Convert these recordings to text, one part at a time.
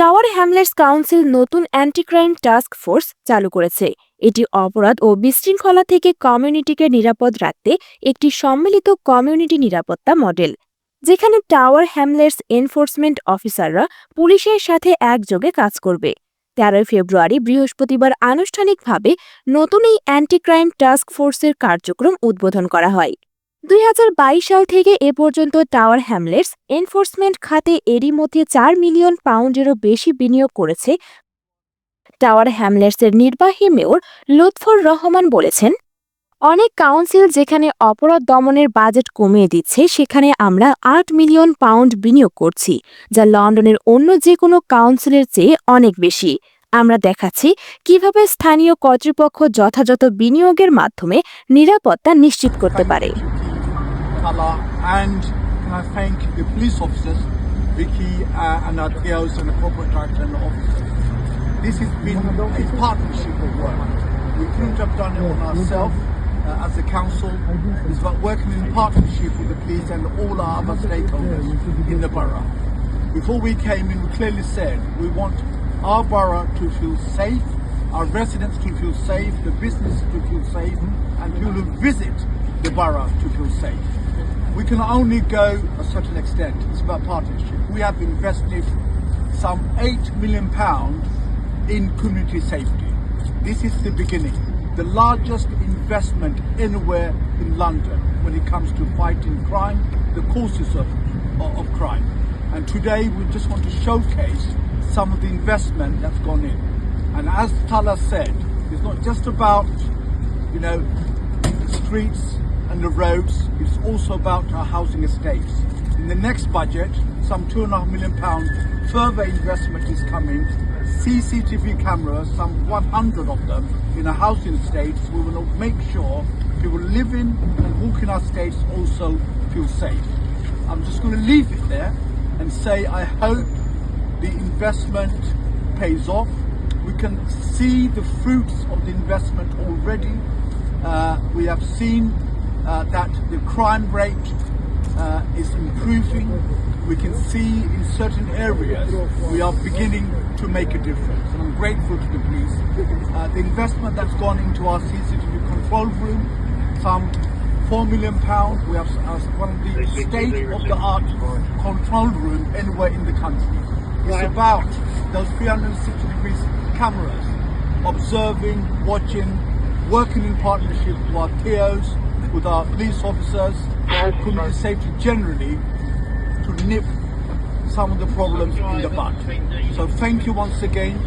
Tower Hamlets council নতুন anti crime task force চালু করেছে। এটি অপরাধ ও বিশৃঙ্খলা থেকে কমিউনিটিকে নিরাপদ রাখতে একটি সম্মিলিত কমিউনিটি নিরাপত্তা মডেল যেখানে টাওয়ার হ্যামলেটস এনফোর্সমেন্ট অফিসাররা পুলিশের সাথে একযোগে কাজ করবে। তেরোই ফেব্রুয়ারি বৃহস্পতিবার আনুষ্ঠানিকভাবে নতুন এই অ্যান্টি ক্রাইম টাস্ক ফোর্সের কার্যক্রম উদ্বোধন করা হয়। দুই হাজার বাইশ সাল থেকে এ পর্যন্ত টাওয়ার হ্যামলেটস এনফোর্সমেন্ট খাতে এরই মধ্যে চার মিলিয়ন পাউন্ডেরও বেশি বিনিয়োগ করেছে। টাওয়ার হ্যামলেটসের নির্বাহী মেয়র লুৎফর রহমান বলেছেন, অনেক কাউন্সিল যেখানে অপরাধ দমনের বাজেট কমিয়ে দিচ্ছে, সেখানে আমরা আট মিলিয়ন পাউন্ড বিনিয়োগ করছি, যা লন্ডনের অন্য যে কোনো কাউন্সিলের চেয়ে অনেক বেশি। আমরা দেখাচ্ছি কীভাবে স্থানীয় কর্তৃপক্ষ যথাযথ বিনিয়োগের মাধ্যমে নিরাপত্তা নিশ্চিত করতে পারে। And can I thank the police officers, Vicky uh, and TOs and the corporate director and the officers. This has been a partnership of work. We couldn't have done it on ourselves uh, as a council. It's about working in partnership with the police and all our other stakeholders in the borough. Before we came in, we clearly said we want our borough to feel safe, our residents to feel safe, the business to feel safe, and people who visit the borough to feel safe. We can only go a certain extent. It's about partnership. We have invested some eight million pounds in community safety. This is the beginning. The largest investment anywhere in London when it comes to fighting crime, the causes of, of, crime. And today we just want to showcase some of the investment that's gone in. And as Tala said, it's not just about, you know, the streets and the roads, it's also about our housing estates. In the next budget, some two and a half million pounds further investment is coming. CCTV cameras, some 100 of them in our housing estates. We will make sure people living and walking our estates also feel safe. I'm just going to leave it there and say I hope the investment pays off. We can see the fruits of the investment already. Uh, we have seen uh, that the crime rate uh, is improving. We can see in certain areas we are beginning to make a difference. And I'm grateful to the police. Uh, the investment that's gone into our CCTV control room, some four million pounds. We have one of the state-of-the-art control room anywhere in the country. It's about those 360 degrees cameras, observing, watching, working in partnership with our TOs, with our police officers, community safety generally, to nip some of the problems in the bud. So thank you once again.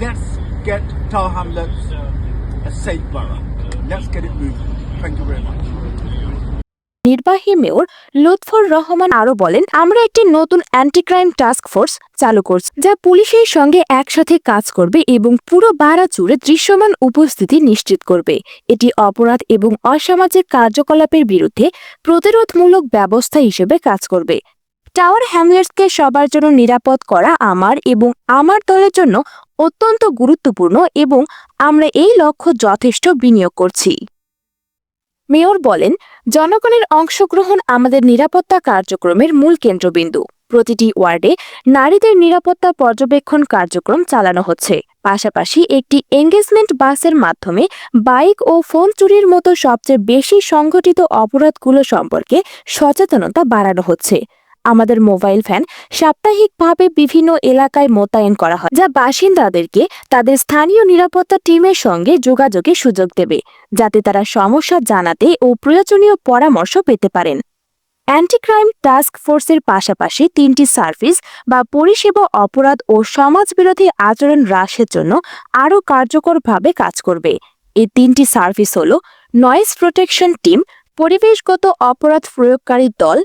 Let's get Tower a safe borough. Let's get it moving. Thank you very much. নির্বাহী mayor Lutfur Rahman আরও বলেন, আমরা একটি নতুন anti crime task force চালু করছি, যা পুলিশের সঙ্গে একসাথে কাজ করবে এবং পুরো বাড়া জুড়ে দৃশ্যমান উপস্থিতি নিশ্চিত করবে। এটি অপরাধ এবং অসামাজিক কার্যকলাপের বিরুদ্ধে প্রতিরোধমূলক ব্যবস্থা হিসেবে কাজ করবে। টাওয়ার হ্যামলেটসকে সবার জন্য নিরাপদ করা আমার এবং আমার দলের জন্য অত্যন্ত গুরুত্বপূর্ণ এবং আমরা এই লক্ষ্য যথেষ্ট বিনিয়োগ করছি। মেয়র বলেন, জনগণের অংশগ্রহণ আমাদের নিরাপত্তা কার্যক্রমের মূল কেন্দ্রবিন্দু। প্রতিটি ওয়ার্ডে নারীদের নিরাপত্তা পর্যবেক্ষণ কার্যক্রম চালানো হচ্ছে। পাশাপাশি একটি এঙ্গেজমেন্ট বাসের মাধ্যমে বাইক ও ফোন চুরির মতো সবচেয়ে বেশি সংঘটিত অপরাধগুলো সম্পর্কে সচেতনতা বাড়ানো হচ্ছে। আমাদের মোবাইল ভ্যান সাপ্তাহিকভাবে বিভিন্ন এলাকায় মোতায়েন করা হয়, যা বাসিন্দাদেরকে তাদের স্থানীয় নিরাপত্তা টিমের সঙ্গে যোগাযোগের সুযোগ দেবে, যাতে তারা সমস্যা জানাতে ও প্রয়োজনীয় পরামর্শ পেতে পারেন। অ্যান্টি ক্রাইম টাস্ক ফোর্সের পাশাপাশি তিনটি সার্ভিস বা পরিষেবা অপরাধ ও সমাজবিরোধী আচরণ হ্রাসের জন্য আরও কার্যকরভাবে কাজ করবে। এই তিনটি সার্ভিস হল নয়েজ প্রোটেকশন টিম, পরিবেশগত অপরাধ প্রয়োগকারী দল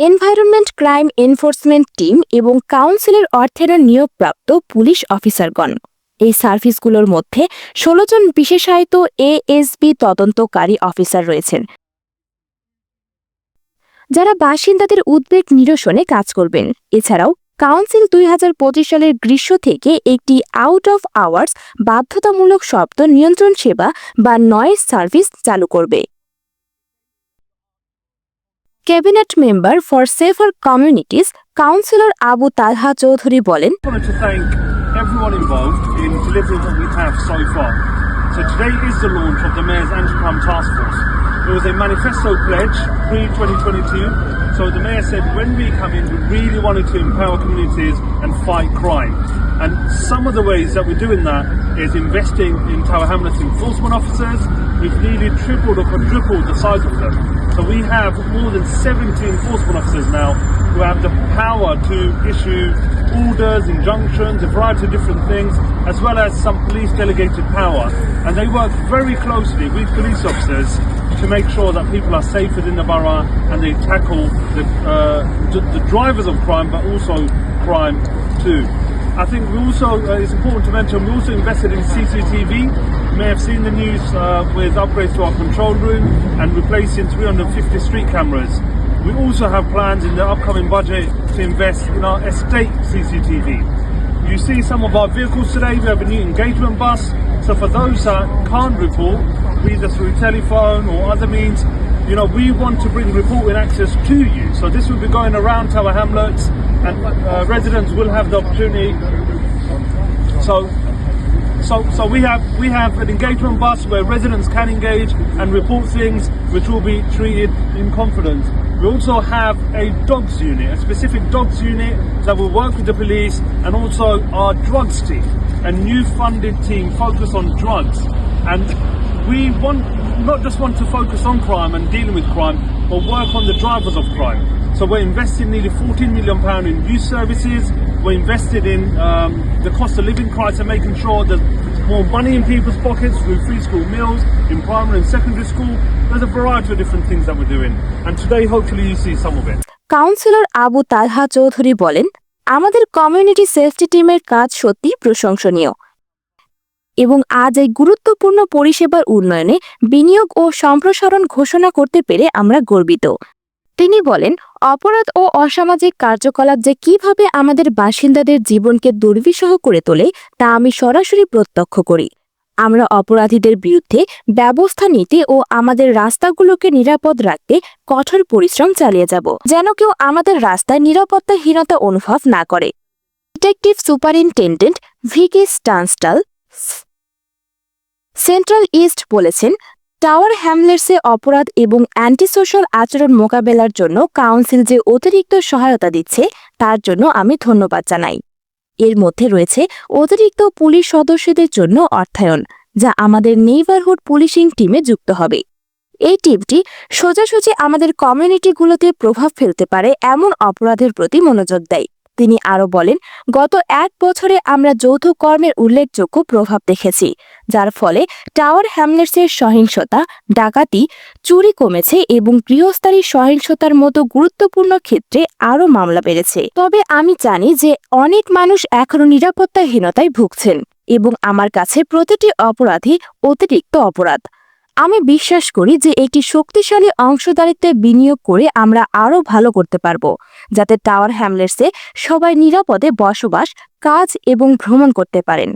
এনভায়রনমেন্ট, ক্রাইম এনফোর্সমেন্ট টিম এবং কাউন্সিলের অর্থের নিয়োগপ্রাপ্ত পুলিশ অফিসারগণ। এই সার্ভিসগুলোর মধ্যে ষোলো জন বিশেষায়িত এএসবি তদন্তকারী অফিসার রয়েছেন। যারা বাসিন্দাদের উদ্বেগ নিরসনে কাজ করবেন। এছাড়াও কাউন্সিল দুই হাজার পঁচিশ সালের গ্রীষ্ম থেকে একটি আউট অফ আওয়ার্স বাধ্যতামূলক শব্দ নিয়ন্ত্রণ সেবা বা নয়েজ সার্ভিস চালু করবে। Cabinet member for safer communities councillor Abu Talha Chowdhury বলেন wanted to thank everyone involved in delivering what we have so far. So today is the launch of the Mayor's Anti-Crime Task Force. It was a manifesto pledge pre-2022. So the Mayor said when we come in, we really wanted to empower communities and fight crime. And some of the ways that we're doing that is investing in Tower Hamlets enforcement officers. We've nearly tripled or quadrupled the size of them. So we have more than 70 enforcement officers now who have the power to issue orders, injunctions, a variety of different things, as well as some police delegated power. And they work very closely with police officers to make sure that people are safe within the borough and they tackle the, uh, the, drivers of crime, but also crime too. I think we also, uh, it's important to mention, we also invested in CCTV. You may have seen the news uh, with upgrades to our control room and replacing 350 street cameras. We also have plans in the upcoming budget to invest in our estate CCTV. You see some of our vehicles today, we have a new engagement bus. So for those that can't report, either through telephone or other means, you know, we want to bring reporting access to you. So this will be going around Tower Hamlets and uh, residents will have the opportunity. So so, so we have we have an engagement bus where residents can engage and report things which will be treated in confidence. We also have a dogs unit, a specific dogs unit that will work with the police and also our drugs team, a new funded team focused on drugs. And we want not just want to focus on crime and dealing with crime, but work on the drivers of crime. So we're investing nearly 14 million pound in youth services. We're invested in um, the cost of living crisis making sure that more money in people's pockets through free school meals in primary and secondary school. There's a variety of different things that we're doing. And today, hopefully, you see some of it. Councillor Abu Talha Chowdhury বলেন আমাদের community safety টিমের কাজ সত্যি প্রশংসনীয় এবং আজ এই গুরুত্বপূর্ণ পরিষেবার উন্নয়নে বিনিয়োগ ও সম্প্রসারণ ঘোষণা করতে পেরে আমরা গর্বিত তিনি বলেন, অপরাধ ও অসামাজিক কার্যকলাপ যে কীভাবে আমাদের বাসিন্দাদের জীবনকে দুর্বিষহ করে তোলে, তা আমি সরাসরি প্রত্যক্ষ করি। আমরা অপরাধীদের বিরুদ্ধে ব্যবস্থা নিতে ও আমাদের রাস্তাগুলোকে নিরাপদ রাখতে কঠোর পরিশ্রম চালিয়ে যাব, যেন কেউ আমাদের রাস্তায় নিরাপত্তাহীনতা অনুভব না করে। Detective superintendent Vicky Stanstall central east বলেছেন টাওয়ার হ্যামলেটসে অপরাধ এবং অ্যান্টিসোশ্যাল আচরণ মোকাবেলার জন্য কাউন্সিল যে অতিরিক্ত সহায়তা দিচ্ছে, তার জন্য আমি ধন্যবাদ জানাই। এর মধ্যে রয়েছে অতিরিক্ত পুলিশ সদস্যদের জন্য অর্থায়ন, যা আমাদের নেইবারহুড পুলিশিং টিমে যুক্ত হবে। এই টিমটি সোজাসুজি আমাদের কমিউনিটিগুলোতে প্রভাব ফেলতে পারে এমন অপরাধের প্রতি মনোযোগ দেয়। তিনি আরও বলেন, গত এক বছরে আমরা যৌথ কর্মের উল্লেখযোগ্য প্রভাব দেখেছি, যার ফলে টাওয়ার হ্যামলেটসের সহিংসতা, ডাকাতি, চুরি কমেছে এবং গৃহস্থালী সহিংসতার মতো গুরুত্বপূর্ণ ক্ষেত্রে আরও মামলা বেড়েছে। তবে আমি জানি যে অনেক মানুষ এখনও নিরাপত্তাহীনতায় ভুগছেন এবং আমার কাছে প্রতিটি অপরাধী অতিরিক্ত অপরাধ। আমি বিশ্বাস করি যে একটি শক্তিশালী অংশদারিত্বে বিনিয়োগ করে আমরা আরও ভালো করতে পারব, যাতে টাওয়ার হ্যামলেটসে সবাই নিরাপদে বসবাস, কাজ এবং ভ্রমণ করতে পারেন।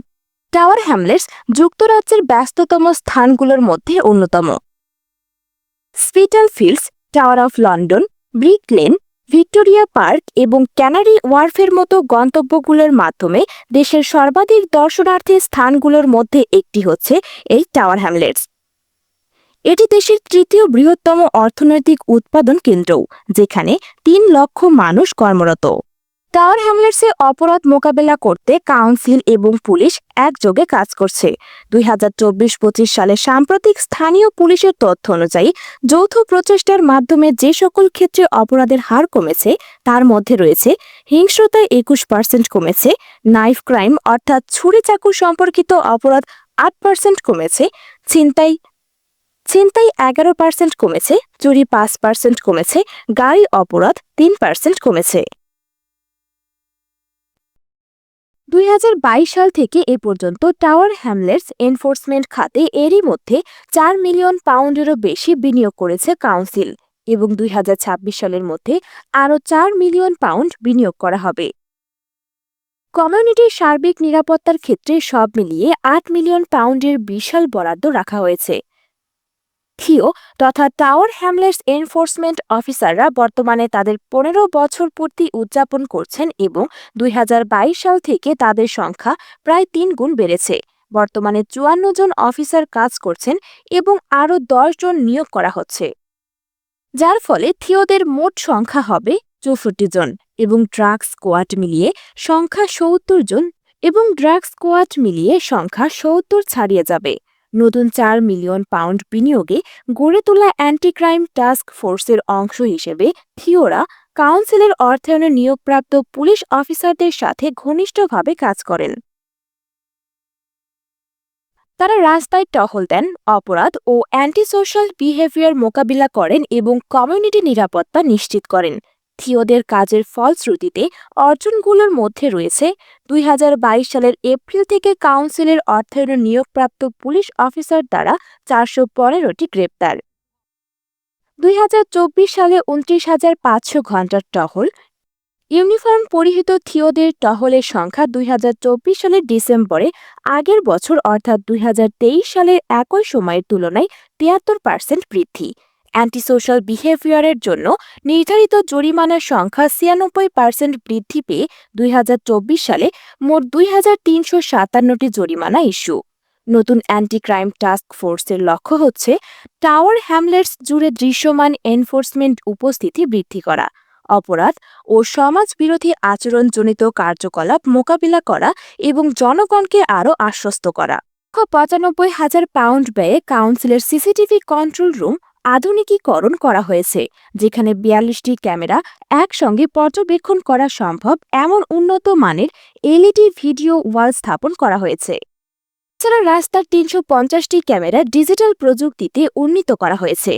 টাওয়ার হ্যামলেটস যুক্তরাজ্যের ব্যস্ততম স্থানগুলোর মধ্যে অন্যতম। Spitalfields Tower of London Brick Lane Victoria Park এবং ক্যানারি ওয়ার্ফের মতো গন্তব্যগুলোর মাধ্যমে দেশের সর্বাধিক দর্শনার্থী স্থানগুলোর মধ্যে একটি হচ্ছে এই টাওয়ার হ্যামলেটস। এটি দেশের তৃতীয় বৃহত্তম অর্থনৈতিক উৎপাদন কেন্দ্র যেখানে তিন লক্ষ মানুষ কর্মরত। টাওয়ার হ্যামলেটসে অপরাধ মোকাবেলা করতে কাউন্সিল এবং পুলিশ একযোগে কাজ করছে। দুই হাজার চব্বিশ পঁচিশ সালে সাম্প্রতিক স্থানীয় পুলিশের তথ্য অনুযায়ী, যৌথ প্রচেষ্টার মাধ্যমে যে সকল ক্ষেত্রে অপরাধের হার কমেছে, তার মধ্যে রয়েছে হিংস্রতায় একুশ পার্সেন্ট কমেছে, নাইফ ক্রাইম অর্থাৎ ছুরি চাকু সম্পর্কিত অপরাধ আট পার্সেন্ট কমেছে, ছিনতাই ছিনতাই এগারো পার্সেন্ট কমেছে, চুরি পাঁচ পার্সেন্ট কমেছে, গাড়ি অপরাধ তিন পার্সেন্ট কমেছে। দুই হাজার বাইশ সাল থেকে এ পর্যন্ত টাওয়ার হ্যামলেটস এনফোর্সমেন্ট খাতে এরই মধ্যে চার মিলিয়ন পাউন্ডেরও বেশি বিনিয়োগ করেছে কাউন্সিল এবং দুই হাজার ছাব্বিশ সালের মধ্যে আরও চার মিলিয়ন পাউন্ড বিনিয়োগ করা হবে। কমিউনিটির সার্বিক নিরাপত্তার ক্ষেত্রে সব মিলিয়ে আট মিলিয়ন পাউন্ডের বিশাল বরাদ্দ রাখা হয়েছে। থিও তথা টাওয়ার হ্যামলেটস এনফোর্সমেন্ট অফিসাররা বর্তমানে তাদের পনেরো বছর পূর্তি উদযাপন করছেন এবং দুই হাজার বাইশ সাল থেকে তাদের সংখ্যা প্রায় তিন গুণ বেড়েছে। বর্তমানে চুয়ান্ন জন অফিসার কাজ করছেন এবং আরও দশ জন নিয়োগ করা হচ্ছে। যার ফলে থিওদের মোট সংখ্যা হবে চৌষট্টি জন এবং ড্রাগ স্কোয়াড মিলিয়ে সংখ্যা সত্তর জন এবং ড্রাগ স্কোয়াড মিলিয়ে সংখ্যা সত্তর ছাড়িয়ে যাবে। নতুন চার মিলিয়ন পাউন্ড বিনিয়োগে গড়ে তোলা অ্যান্টি ক্রাইম টাস্ক ফোর্সের অংশ হিসেবে থিওরা কাউন্সিলের অর্থায়নে নিয়োগপ্রাপ্ত পুলিশ অফিসারদের সাথে ঘনিষ্ঠভাবে কাজ করেন। তারা রাস্তায় টহল দেন, অপরাধ ও অ্যান্টি সোশ্যাল বিহেভিয়ার মোকাবিলা করেন এবং কমিউনিটি নিরাপত্তা নিশ্চিত করেন। থিওদের কাজের ফলশ্রুতিতে অর্জনগুলোর মধ্যে রয়েছে দুই হাজার বাইশ সালের এপ্রিল থেকে কাউন্সিলের অর্থায়নে নিয়োগপ্রাপ্ত পুলিশ অফিসার দ্বারা চারশো পনেরোটি গ্রেপ্তার। দুই হাজার চব্বিশ সালে উনত্রিশ হাজার পাঁচশো ঘণ্টার টহল। ইউনিফর্ম পরিহিত থিওদের টহলের সংখ্যা দুই হাজার চব্বিশ সালের ডিসেম্বরে আগের বছর অর্থাৎ দুই হাজার তেইশ সালের একই সময়ের তুলনায় তিয়াত্তর পার্সেন্ট বৃদ্ধি। অ্যান্টি সোশ্যাল বিহেভিয়ারের জন্য নির্ধারিত জরিমানার সংখ্যা ছিয়ানব্বই পার্সেন্ট বৃদ্ধি পেয়ে দুই হাজার চব্বিশ সালে মোট দুই হাজার তিনশো সাতান্নটি জরিমানা ইস্যু। নতুন অ্যান্টি ক্রাইম টাস্ক ফোর্সের লক্ষ্য হচ্ছে টাওয়ার হ্যামলেটস জুড়ে দৃশ্যমান এনফোর্সমেন্ট উপস্থিতি বৃদ্ধি করা, অপরাধ ও সমাজ বিরোধী আচরণজনিত কার্যকলাপ মোকাবিলা করা এবং জনগণকে আরও আশ্বস্ত করা। পঁচানব্বই হাজার পাউন্ড ব্যয়ে কাউন্সিলের সিসিটিভি কন্ট্রোল রুম আধুনিকীকরণ করা হয়েছে, যেখানে বিয়াল্লিশটি ক্যামেরা একসঙ্গে পর্যবেক্ষণ করা সম্ভব এমন উন্নত মানের এলইডি ভিডিও ওয়াল স্থাপন করা হয়েছে। এছাড়া রাস্তার তিনশো পঞ্চাশটি ক্যামেরা ডিজিটাল প্রযুক্তিতে উন্নীত করা হয়েছে।